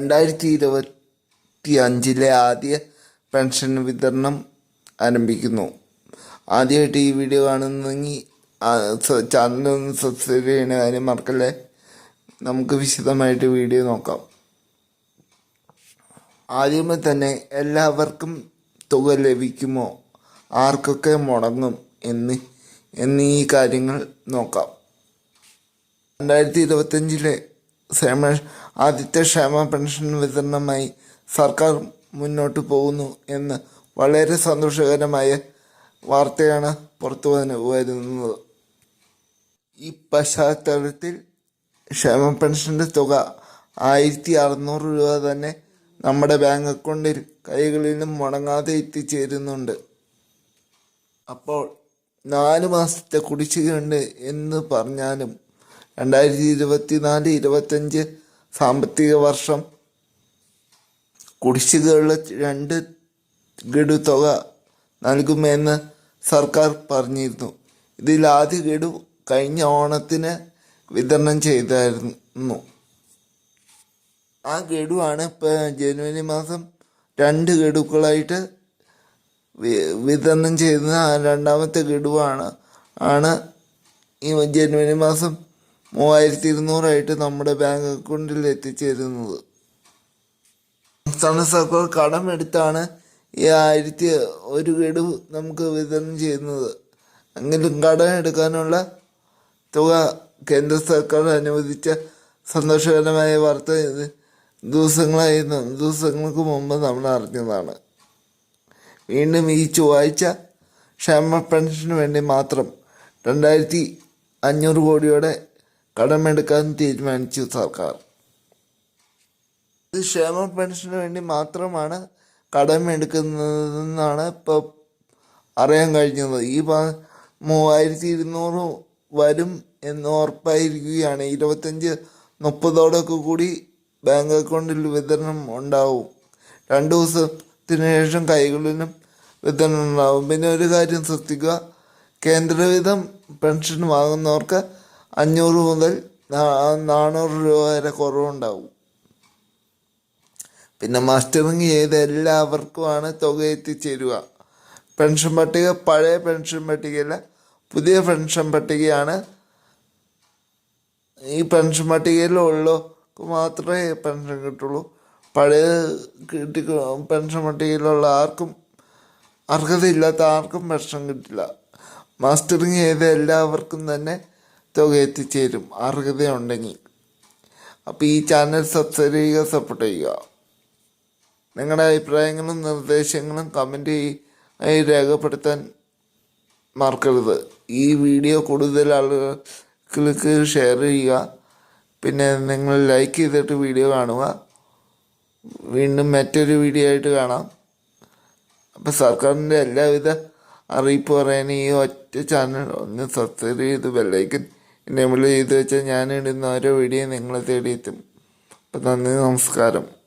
രണ്ടായിരത്തി ഇരുപത്തി അഞ്ചിലെ ആദ്യ പെൻഷൻ വിതരണം ആരംഭിക്കുന്നു. ആദ്യമായിട്ട് ഈ വീഡിയോ കാണുന്നെങ്കിൽ ചാനലൊന്ന് സബ്സ്ക്രൈബ് ചെയ്യുന്ന കാര്യം മറക്കല്ലേ? നമുക്ക് വിശദമായിട്ട് വീഡിയോ നോക്കാം. ആദ്യമേ തന്നെ എല്ലാവർക്കും തുക ലഭിക്കുമോ? ആർക്കൊക്കെ മുടങ്ങും എന്ന് എന്നീ കാര്യങ്ങൾ നോക്കാം. രണ്ടായിരത്തി ഇരുപത്തഞ്ചിലെ ക്ഷേമ ആദ്യത്തെ ക്ഷേമ പെൻഷൻ വിതരണമായി സർക്കാർ മുന്നോട്ട് പോകുന്നു എന്ന് വളരെ സന്തോഷകരമായ വാർത്തയാണ് പുറത്തു വരുന്നത്. ഈ പശ്ചാത്തലത്തിൽ ക്ഷേമ പെൻഷന്റെ തുക ആയിരത്തി അറുന്നൂറ് രൂപ തന്നെ നമ്മുടെ ബാങ്ക് അക്കൗണ്ടിൽ കൈകളിലും മുടങ്ങാതെ എത്തിച്ചേരുന്നുണ്ട്. അപ്പോൾ നാല് മാസത്തെ കുടിശ്ശികയുണ്ട് എന്ന് പറഞ്ഞാലും രണ്ടായിരത്തി ഇരുപത്തി നാല് ഇരുപത്തഞ്ച് സാമ്പത്തിക വർഷം. കുടിശ്ശികയുള്ള രണ്ട് ഗഡു തുക നൽകുമെന്ന് സർക്കാർ പറഞ്ഞിരുന്നു. ഇതിൽ ആദ്യ ഗഡു കഴിഞ്ഞ ഓണത്തിന് വിതരണം ചെയ്തായിരുന്നു ആ ഗഡുവാണ് ഇപ്പോൾ ജനുവരി മാസം രണ്ട് ഗഡുക്കളായിട്ട് വിതരണം ചെയ്യുന്ന രണ്ടാമത്തെ ഗഡുവാണ് ആണ് ഈ ജനുവരി മാസം മൂവായിരത്തി ഇരുന്നൂറായിട്ട് നമ്മുടെ ബാങ്ക് അക്കൗണ്ടിൽ എത്തിച്ചേരുന്നത്. സംസ്ഥാന സർക്കാർ കടമെടുത്താണ് ഈ ആയിരത്തി ഒരു ഗഡു നമുക്ക് വിതരണം ചെയ്യുന്നത്. എങ്കിലും കടം എടുക്കാനുള്ള തുക കേന്ദ്ര സർക്കാർ അനുവദിച്ച സന്തോഷകരമായ വാർത്ത ഇത് ദിവസങ്ങളായി ദിവസങ്ങൾക്ക് മുമ്പ് നമ്മൾ അറിഞ്ഞതാണ്. വീണ്ടും ഈ ചൊവ്വാഴ്ച ക്ഷേമ പെൻഷന് വേണ്ടി മാത്രം രണ്ടായിരത്തി അഞ്ഞൂറ് കോടിയോടെ കടമെടുക്കാൻ തീരുമാനിച്ചു സർക്കാർ. ഇത് ക്ഷേമ പെൻഷന് വേണ്ടി മാത്രമാണ് കടമെടുക്കുന്നതെന്നാണ് ഇപ്പോൾ അറിയാൻ കഴിഞ്ഞത്. ഈ മൂവായിരത്തി ഇരുന്നൂറ് വരും എന്ന് ഉറപ്പായിരിക്കുകയാണ്. ഇരുപത്തഞ്ച് മുപ്പതോടൊക്കെ കൂടി ബാങ്ക് അക്കൗണ്ടിൽ വിതരണം ഉണ്ടാവും. രണ്ട് ദിവസത്തിന് ശേഷം കൈകളിലും വിതരണം ഉണ്ടാവും. പിന്നെ ഒരു കാര്യം ശ്രദ്ധിക്കുക. കേന്ദ്രവിധം പെൻഷൻ വാങ്ങുന്നവർക്ക് അഞ്ഞൂറ് മുതൽ നാനൂറ് രൂപ വരെ കുറവുണ്ടാവും. പിന്നെ മാസ്റ്ററിങ് ചെയ്ത് എല്ലാവർക്കുമാണ് തുക എത്തിച്ചേരുക. പെൻഷൻ പട്ടിക പഴയ പെൻഷൻ പട്ടികയല്ല പുതിയ പെൻഷൻ പട്ടികയാണ്. ഈ പെൻഷൻ പട്ടികയിലുള്ളവർക്ക് മാത്രമേ പെൻഷൻ കിട്ടുള്ളൂ. പഴയ കിട്ടി പെൻഷൻ പട്ടികയിലുള്ള ആർക്കും അർഹതയില്ലാത്ത ആർക്കും പെൻഷൻ കിട്ടില്ല. മാസ്റ്ററിങ് ചെയ്ത എല്ലാവർക്കും തന്നെ തുക എത്തിച്ചേരും അർഹതയുണ്ടെങ്കിൽ. അപ്പോൾ ഈ ചാനൽ സബ്സ്ക്രൈബ് ചെയ്യുക. സപ്പോർട്ട് ചെയ്യുക നിങ്ങളുടെ അഭിപ്രായങ്ങളും നിർദ്ദേശങ്ങളും കമന്റ് ആയി രേഖപ്പെടുത്താൻ മറക്കരുത്. ഈ വീഡിയോ കൂടുതൽ ആളുകൾക്ക് ഷെയർ ചെയ്യുക. പിന്നെ നിങ്ങൾ ലൈക്ക് ചെയ്തിട്ട് വീഡിയോ കാണുക. വീണ്ടും മറ്റൊരു വീഡിയോ ആയിട്ട് കാണാം. അപ്പോൾ സർക്കാരിന്റെ എല്ലാവിധ അറിയിപ്പ് പറയാൻ ഈ ഒറ്റ ചാനൽ ഒന്ന് സബ്സ്ക്രൈബ് ചെയ്ത് ബെല്ലൈക്കൻ എനേബിൾ ചെയ്ത് വെച്ചാൽ ഞാൻ ഓരോ വീഡിയോ നിങ്ങളെ തേടിയെത്തും. അപ്പം നന്ദി നമസ്കാരം.